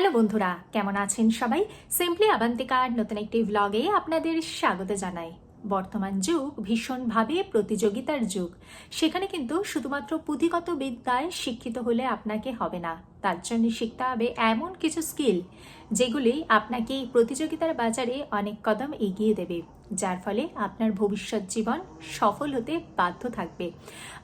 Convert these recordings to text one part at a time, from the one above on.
Hello বন্ধুরা, কেমন আছেন সবাই? সিম্পলি আবান্তিকার নতুন একটি ভ্লগে আপনাদের স্বাগত জানাই। বর্তমান যুগ ভীষণভাবে প্রতিযোগিতার যুগ। সেখানে কিন্তু শুধুমাত্র পুঁথিগত বিদ্যায় শিক্ষিত হলে আপনাকে হবে না। তার জন্য শিখতে হবে এমন কিছু স্কিল যেগুলি আপনাকে প্রতিযোগিতার বাজারে অনেক কদম এগিয়ে দেবে। যার ফলে আপনার ভবিষ্যৎ জীবন সফল হতে বাধ্য থাকবে।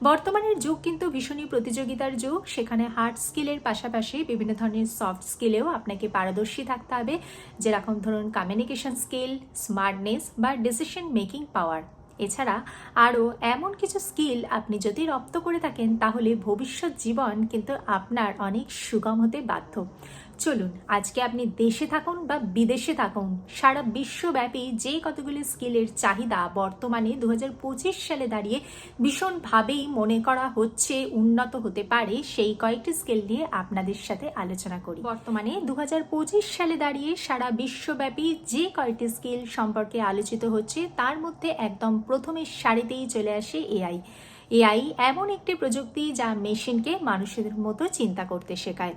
বর্তমানের যুগ কিন্তু ভীষণই প্রতিযোগিতার যুগ। সেখানে হার্ড স্কিলের পাশাপাশি বিভিন্ন ধরনের সফট স্কিলেও আপনাকে পারদর্শী থাকতে হবে। যেরকম ধরুন কমিউনিকেশন স্কিল স্মার্টনেস বা ডিসিশন মেকিং পাওয়ার এছাড়া আরও এমন কিছু স্কিল আপনি যদি রপ্ত করে থাকেন, তাহলে ভবিষ্যৎ জীবন কিন্তু আপনার অনেক সুগম হতে বাধ্য। চলুন, আজকে আপনি দেশে থাকুন বা বিদেশে থাকুন, সারা বিশ্বব্যাপী যে কতগুলি স্কিলের চাহিদা বর্তমানে দু হাজার পঁচিশ সালে দাঁড়িয়ে ভীষণভাবেই মনে করা হচ্ছে উন্নত হতে পারে, সেই কয়েকটি স্কিল নিয়ে আপনাদের সাথে আলোচনা করি। বর্তমানে দু হাজার পঁচিশ সালে দাঁড়িয়ে সারা বিশ্বব্যাপী যে কয়েকটি স্কিল সম্পর্কে আলোচিত হচ্ছে, তার মধ্যে একদম প্রথমে সারিতেই চলে আসে এআই। এআই এমন একটি প্রযুক্তি যা মেশিনকে মানুষের মতো চিন্তা করতে শেখায়।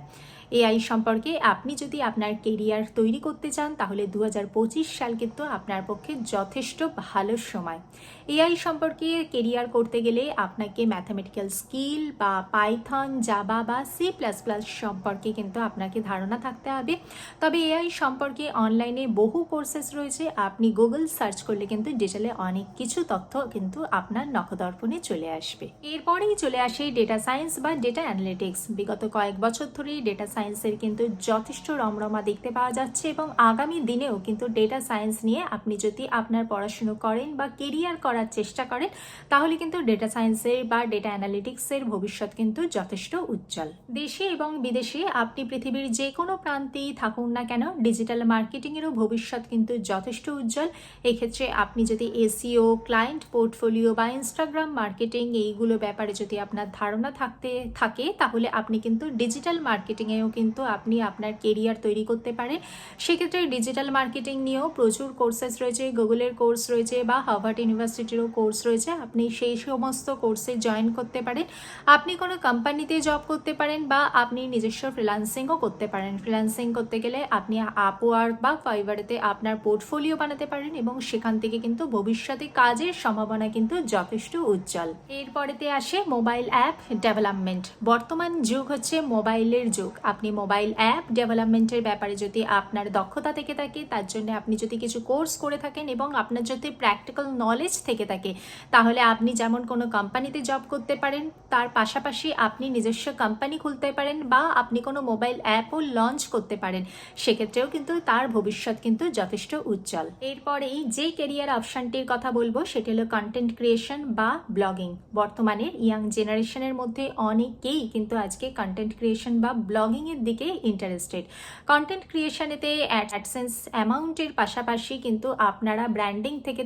এআই সম্পর্কে আপনি যদি আপনার কেরিয়ার তৈরি করতে চান, তাহলে দু হাজার পঁচিশ সাল কিন্তু আপনার পক্ষে যথেষ্ট ভালো সময়। এআই সম্পর্কে কেরিয়ার করতে গেলে আপনাকে ম্যাথামেটিক্যাল স্কিল বা পাইথন জাবা বা সি প্লাস প্লাস সম্পর্কে কিন্তু আপনাকে ধারণা থাকতে হবে। তবে এআই সম্পর্কে অনলাইনে বহু কোর্সেস রয়েছে। আপনি গুগল সার্চ করলে কিন্তু ডিটেলে অনেক কিছু তথ্য কিন্তু আপনার নখদর্পণে চলে আসবে। এরপরেই চলে আসে ডেটা সায়েন্স বা ডেটা অ্যানালিটিক্স বিগত কয়েক বছর ধরেই ডেটা সায়েন্সের কিন্তু যথেষ্ট রমরমা দেখতে পাওয়া যাচ্ছে এবং আগামী দিনেও কিন্তু ডেটা সায়েন্স নিয়ে আপনি যদি আপনার পড়াশুনো করেন বা কেরিয়ার করার চেষ্টা করেন, তাহলে কিন্তু ডেটা সায়েন্সের বা ডেটা অ্যানালিটিক্সের ভবিষ্যৎ কিন্তু যথেষ্ট উজ্জ্বল। দেশে এবং বিদেশে আপনি পৃথিবীর যে কোনো প্রান্তেই থাকুন না কেন ডিজিটাল মার্কেটিংয়েরও ভবিষ্যৎ কিন্তু যথেষ্ট উজ্জ্বল। এক্ষেত্রে আপনি যদি এসিও ক্লায়েন্ট পোর্টফোলিও বা ইনস্টাগ্রাম মার্কেটিং এইগুলো ব্যাপারে যদি আপনার ধারণা থাকতে, থাকে, তাহলে আপনি কিন্তু ডিজিটাল মার্কেটিংয়েও কিন্তু আপনি আপনার কেরিয়ার তৈরি করতে পারেন। সেক্ষেত্রে ডিজিটাল মার্কেটিং নিয়েও প্রচুর কোর্সেস রয়েছে গুগলের কোর্স রয়েছে বা হার্ভার্ড ইউনিভার্সিটিরও কোর্স রয়েছে। আপনি সেই সমস্ত কোর্সে জয়েন করতে পারেন। আপনি কোনো কোম্পানিতে জব করতে পারেন বা আপনি নিজস্ব ফ্রিলান্সিংও করতে পারেন। ফ্রিলান্সিং করতে গেলে আপনি আপওয়ার্ক বা ফাইবারেতে আপনার পোর্টফোলিও বানাতে পারেন এবং সেখান থেকে কিন্তু ভবিষ্যতে কাজের সম্ভাবনা কিন্তু যথেষ্ট উজ্জ্বল। এরপরেতে আসে মোবাইল অ্যাপ ডেভেলপমেন্ট। বর্তমান যুগ হচ্ছে মোবাইলের যুগ। আপনি মোবাইল অ্যাপ ডেভেলপমেন্টের ব্যাপারে যদি আপনার দক্ষতা থেকে থাকে, তার জন্য আপনি যদি কিছু কোর্স করে থাকেন এবং আপনার যদি প্র্যাকটিক্যাল নলেজ থেকে থাকে, তাহলে আপনি যেমন কোনো কোম্পানিতে জব করতে পারেন, তার পাশাপাশি আপনি নিজস্ব কোম্পানি খুলতে পারেন বা আপনি কোনো মোবাইল অ্যাপও লঞ্চ করতে পারেন। সেক্ষেত্রেও কিন্তু তার ভবিষ্যৎ কিন্তু যথেষ্ট উজ্জ্বল। এরপরেই যে কেরিয়ার অপশানটির কথা বলব, সেটি হলো কন্টেন্ট ক্রিয়েশন বা ব্লগিং বর্তমানে ইয়াং জেনারেশনের মধ্যে অনেকেই কিন্তু আজকে কন্টেন্ট ক্রিয়েশন বা ব্লগিংয়ের দিকে ইন্টারেস্টেড কন্টেন্ট ক্রিয়েশনেতে অ্যাডসেন্স অ্যামাউন্টের পাশাপাশি কিন্তু আপনারা ব্র্যান্ডিং থেকে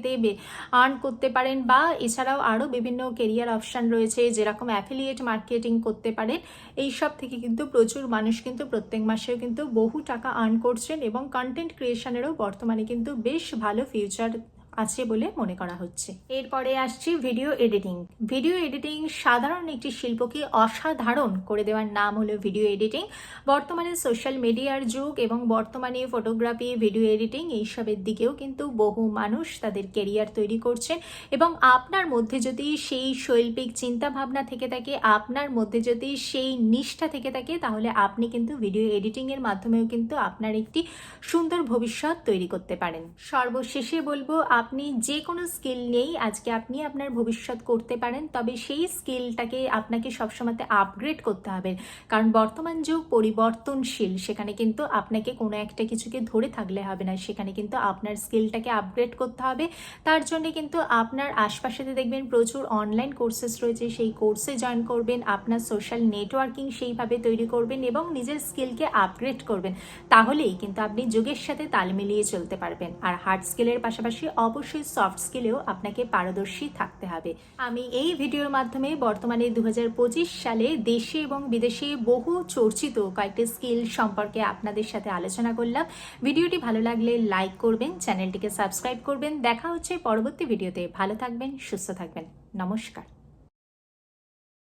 আর্ন করতে পারেন বা এছাড়াও আরও বিভিন্ন কেরিয়ার অপশান রয়েছে, যেরকম অ্যাফিলিয়েট মার্কেটিং করতে পারেন। এই সব থেকে কিন্তু প্রচুর মানুষ কিন্তু প্রত্যেক মাসেও কিন্তু বহু টাকা আর্ন করছেন এবং কন্টেন্ট ক্রিয়েশনেরও বর্তমানে কিন্তু বেশ ভালো ফিউচার আছে বলে মনে করা হচ্ছে। এরপরে আসছি ভিডিও এডিটিং ভিডিও এডিটিং সাধারণ একটি শিল্পকে অসাধারণ করে দেওয়ার নাম হলো ভিডিও এডিটিং বর্তমানে সোশ্যাল মিডিয়ার যুগ এবং বর্তমানে ফটোগ্রাফি ভিডিও এডিটিং এইসবের দিকেও কিন্তু বহু মানুষ তাদের কেরিয়ার তৈরি করছেন এবং আপনার মধ্যে যদি সেই শৈল্পিক চিন্তা ভাবনা থেকে থাকে, আপনার মধ্যে যদি সেই নিষ্ঠা থেকে থাকে, তাহলে আপনি কিন্তু ভিডিও এডিটিংয়ের মাধ্যমেও কিন্তু আপনার একটি সুন্দর ভবিষ্যৎ তৈরি করতে পারেন। সর্বশেষে বলব আপনি যে কোনো স্কিল নিয়েই আজকে আপনি আপনার ভবিষ্যৎ করতে পারেন, তবে সেই স্কিলটাকে আপনাকে সবসময় আপগ্রেড করতে হবে। কারণ বর্তমান যুগ পরিবর্তনশীল, সেখানে কিন্তু আপনাকে কোনো একটা কিছুকে ধরে থাকলে হবে না। সেখানে কিন্তু আপনার স্কিলটাকে আপগ্রেড করতে হবে। তার জন্য কিন্তু আপনার আশপাশেতে দেখবেন প্রচুর অনলাইন কোর্সেস রয়েছে। সেই কোর্সে জয়েন করবেন, আপনার সোশ্যাল নেটওয়ার্কিং সেইভাবে তৈরি করবেন এবং নিজের স্কিলকে আপগ্রেড করবেন। তাহলেই কিন্তু আপনি যুগের সাথে তাল মিলিয়ে চলতে পারবেন। আর হার্ড স্কিলের পাশাপাশি অবশ্যই সফট স্কিলেও আপনাকে পারদর্শী থাকতে হবে। আমি এই ভিডিওর মাধ্যমে বর্তমানে দু হাজার পঁচিশ সালে দেশে এবং বিদেশে বহু চর্চিত কয়েকটি স্কিল সম্পর্কে আপনাদের সাথে আলোচনা করলাম। ভিডিওটি ভালো লাগলে লাইক করবেন চ্যানেলটিকে সাবস্ক্রাইব করবেন। দেখা হচ্ছে পরবর্তী ভিডিওতে ভালো থাকবেন, সুস্থ থাকবেন। নমস্কার।